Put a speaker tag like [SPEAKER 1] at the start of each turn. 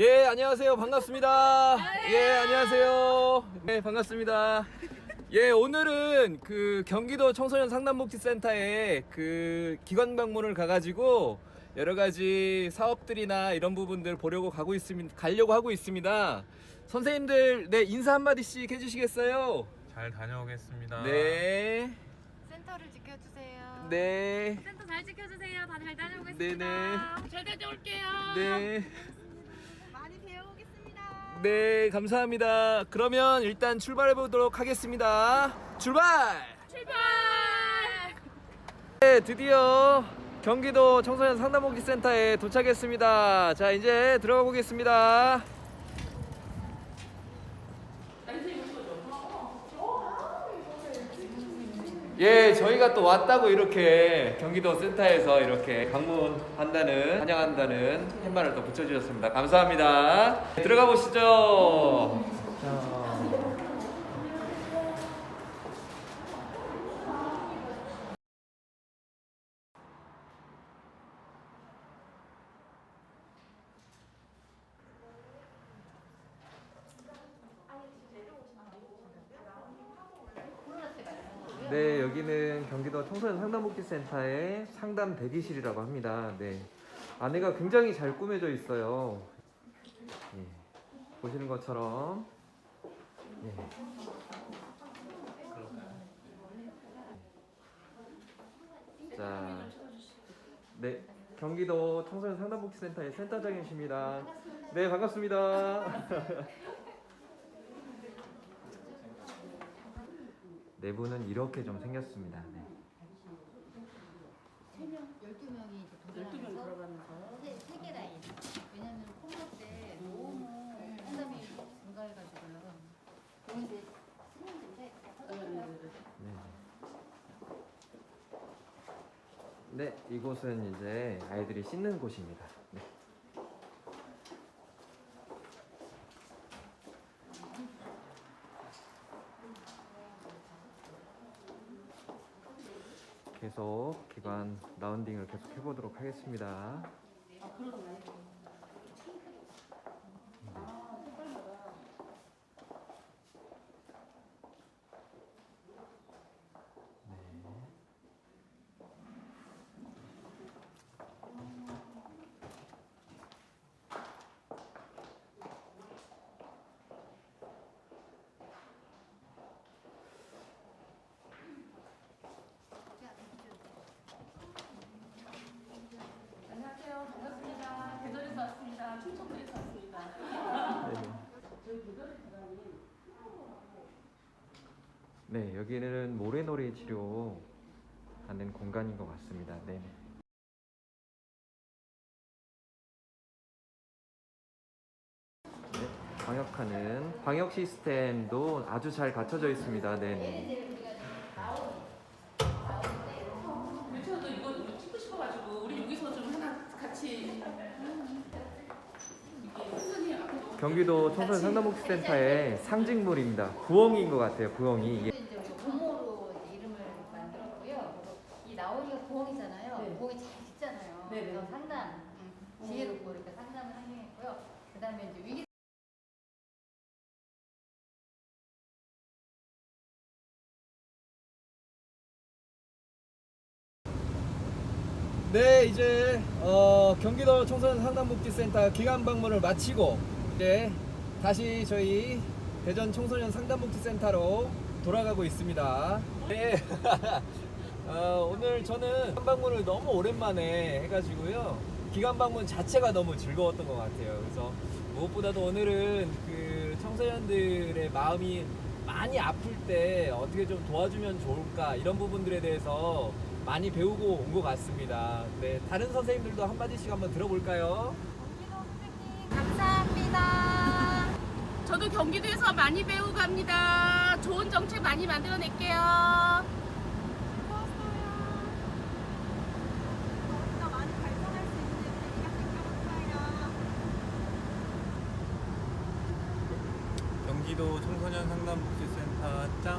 [SPEAKER 1] 예, 안녕하세요. 반갑습니다. 예, 안녕하세요. 네, 반갑습니다. 예, 오늘은 그 경기도 청소년 상담복지센터에 그 기관 방문을 가가지고 여러 가지 사업들이나 이런 부분들 보려고 가고 있습니다. 가려고 하고 있습니다. 선생님들, 네, 인사 한마디씩 해주시겠어요?
[SPEAKER 2] 잘 다녀오겠습니다.
[SPEAKER 1] 네,
[SPEAKER 3] 센터를 지켜주세요.
[SPEAKER 1] 네,
[SPEAKER 4] 센터 잘 지켜주세요. 다들 잘 다녀오겠습니다.
[SPEAKER 1] 네네.
[SPEAKER 4] 잘 다녀올게요.
[SPEAKER 1] 네. 네, 감사합니다. 그러면 일단 출발해 보도록 하겠습니다. 출발!
[SPEAKER 4] 출발!
[SPEAKER 1] 네, 드디어 경기도 청소년 상담복지센터에 도착했습니다. 자, 이제 들어가 보겠습니다. 예, 저희가 또 왔다고 이렇게 경기도 센터에서 이렇게 방문한다는, 환영한다는 팻말을 또 붙여주셨습니다. 감사합니다. 네, 들어가 보시죠. 자. 네, 여기는 경기도 청소년 상담복지센터의 상담 대기실이라고 합니다. 네. 안에가 굉장히 잘 꾸며져 있어요. 예. 보시는 것처럼. 예. 자, 네. 경기도 청소년 상담복지센터의 센터장이십니다. 네, 반갑습니다. 내부는 이렇게 좀 생겼습니다. 네.
[SPEAKER 3] 12명이 들어가면서 세, 세개 라인. 왜냐면 콩고 때 너무 상담이 증가해가지고요. 그럼 이제 스님들
[SPEAKER 1] 네. 네, 이곳은 이제 아이들이 씻는 곳입니다. 네. 계속 기관 라운딩을 계속 해보도록 하겠습니다.
[SPEAKER 4] 안녕하세요. 반갑습니다. 대전에서 왔습니다. 충청도에서 왔습니다.
[SPEAKER 1] 네, 여기는 모래놀이 치료 하는 공간인 것 같습니다. 네. 네, 방역하는 방역 시스템도 아주 잘 갖춰져 있습니다. 네, 네.
[SPEAKER 4] 유치원도 이거 우리 찍고 싶어가지고 우리 여기서 좀 하나 같이 이렇게 선생님 앞에
[SPEAKER 1] 경기도 청소년 상담복지센터의 상징물입니다. 부엉이인 것 같아요. 부엉이. 예.
[SPEAKER 3] 이제 우리가 부모로 이제 이름을 만들었고요. 이 부엉이잖아요.
[SPEAKER 4] 네.
[SPEAKER 3] 부엉이 잘 짖잖아요.
[SPEAKER 4] 네, 네.
[SPEAKER 3] 그래서 상담, 지혜롭고 이렇게 상담을 상징했고요. 그다음에 이제 위기
[SPEAKER 1] 네, 이제 어, 경기도 청소년 상담복지센터 기간 방문을 마치고 이제 다시 저희 대전 청소년 상담복지센터로 돌아가고 있습니다. 네. 어, 오늘 저는 기간 방문을 너무 오랜만에 해가지고요. 기간 방문 자체가 너무 즐거웠던 것 같아요. 그래서 무엇보다도 오늘은 그 청소년들의 마음이 많이 아플 때 어떻게 좀 도와주면 좋을까 이런 부분들에 대해서 많이 배우고 온 것 같습니다. 네, 다른 선생님들도 한 마디씩 한번 들어볼까요?
[SPEAKER 3] 감사합니다.
[SPEAKER 4] 저도 경기도에서 많이 배우고 갑니다. 좋은 정책 많이 만들어낼게요.
[SPEAKER 2] 경기도 청소년 상담복지센터 짱.